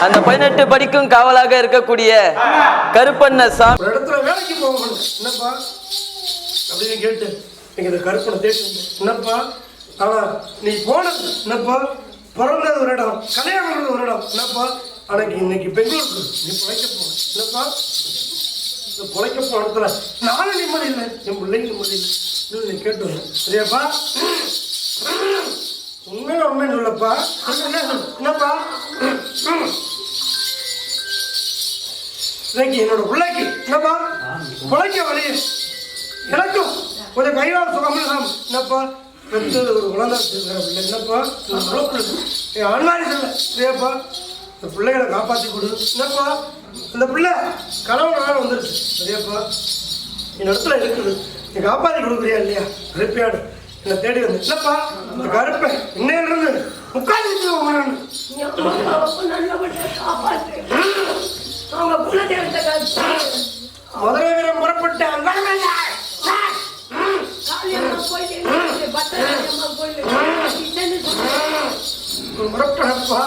அந்த பதினெட்டு படிக்கும் காவலாக இருக்கக்கூடிய கருப்பண்ண சாமி. இடத்துல வேலைக்கு போகணும் என்னப்பா? அப்படின்னு கேட்டு நீங்க இந்த கருப்பனை தேடி என்னப்பா? ஆனா நீ போனது என்னப்பா? பிறந்தது ஒரு இடம் கல்யாணம் ஒரு இடம் என்னப்பா? அன்னைக்கு இன்னைக்கு பெங்களூருக்கு நீ பிழைக்க போன என்னப்பா? இந்த பிழைக்க போன இடத்துல நானும் நிம்மதி இல்லை என் பிள்ளைங்க நிம்மதி இல்லை. நீ கேட்டு சரியாப்பா? உண்மையில உண்மைன்னு சொல்லப்பா. என்னப்பா? சொல்லு? என்னப்பா? இன்னைக்கு என்னோட பிள்ளைக்கு என்னப்பா? பிழைக்க வழி. எனக்கும் கொஞ்சம் கையால் சுகம் இல்லாம என்னப்பா? பெற்றது ஒரு குழந்தை என்னப்பா? என் அன்மாரி சொல்ல சரியாப்பா இந்த பிள்ளைகளை காப்பாற்றி கொடு. என்னப்பா? இந்த பிள்ளை நாள் வந்துருச்சு சரியாப்பா? என் இடத்துல இருக்குது. நீ காப்பாற்றி கொடுக்குறியா இல்லையா? கருப்பையாடு. என்னை தேடி வந்து. என்னப்பா? இந்த கருப்பை இன்னையிலிருந்து உட்காந்து உட்காந்து அவங்க குலதெய்வத்தை காத்து மதுரை வீரம் புறப்பட்ட. புறப்படப்பா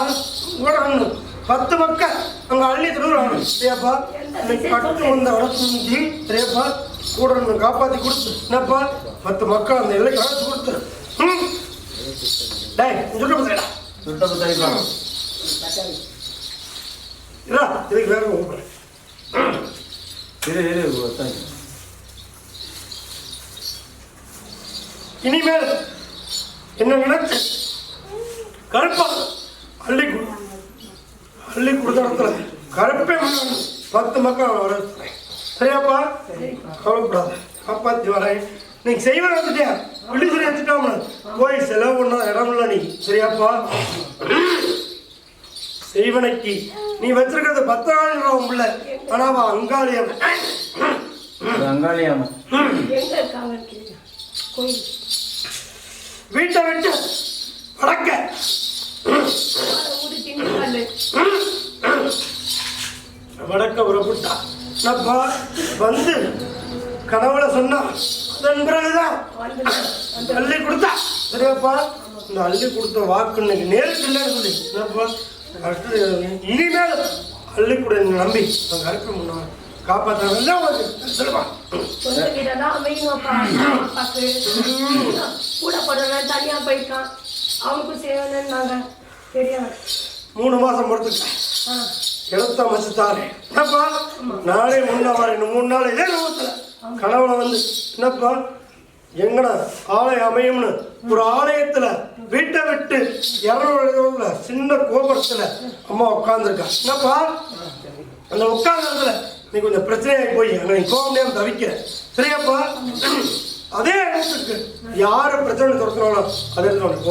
ஓடணும் பத்து மக்கள். அங்க அள்ளி திருடுறாங்க. சரியாப்பா இன்னைக்கு பட்டு வந்த வளர்ச்சி சரியாப்பா கூட இருந்து காப்பாத்தி கொடுத்து. என்னப்பா பத்து மக்கள் அந்த எல்லைக்கு அழைச்சு கொடுத்து. டேய் சுட்ட புத்தரிப்பா இரா இதுக்கு வேற கூப்பிடுறேன் இரு. இனிமேல் என்ன நினைச்சு? கருப்பா? அள்ளி கொடு அள்ளி கொடுத்த இடத்துல கருப்பே பத்து மக்கள் வர வைக்கிறேன். சரியாப்பா? கவலைப்படாத. காப்பாத்தி வரேன். நீ செய்வன வச்சுட்டியா? விழி சொல்லி வச்சுட்டாம கோயில் செலவு பண்ண இடம் இல்லை நீ. சரியாப்பா? செய்வனைக்கு நீ வச்சிருக்கிறது பத்திராளின்றவன் பிள்ளை. ஆனா அவன் அங்காளியம் வீட்டை விட்டு வடக்க வடக்க புறப்பட்டா என்னப்பா வந்து. கனவுல சொன்னா அதன் பிறகுதான். வந்து அள்ளி கொடுத்தா. சரியாப்பா இந்த அள்ளி கொடுத்த வாக்கு இன்னைக்கு நேருக்கு இல்லைன்னு சொல்லி. என்னப்பா? அடுத்து இனிமேல் அள்ளி கூட நம்பி நான் கருப்பை முன்னாள் தனியா போயிருக்கான் அவனுக்கும் செய்யணும்னு நாங்க தெரியாது. மூணு மாசம் பொறுத்துட்டேன் எழுத்த மச்சுத்தாரே என்னப்பா? நாளே முன்ன வரேன். மூணு நாள். இதே ரூபத்துல கனவுல வந்து என்னப்பா? எங்கடா ஆலயம் அமையும்னு ஒரு ஆலயத்துல வீட்டை விட்டு இரநூறு சின்ன கோபுரத்துல அம்மா உட்காந்துருக்கா என்னப்பா? அந்த உட்கார்ந்ததுல நீ கொஞ்சம் பிரச்சனையாகி போய் அங்கே நீ கோபம் முடியாம தவிக்கிற. சரியாப்பா? அதே இடத்துக்கு யாரு பிரச்சனை துரத்துறாங்களோ அதே இடத்துல உனக்கு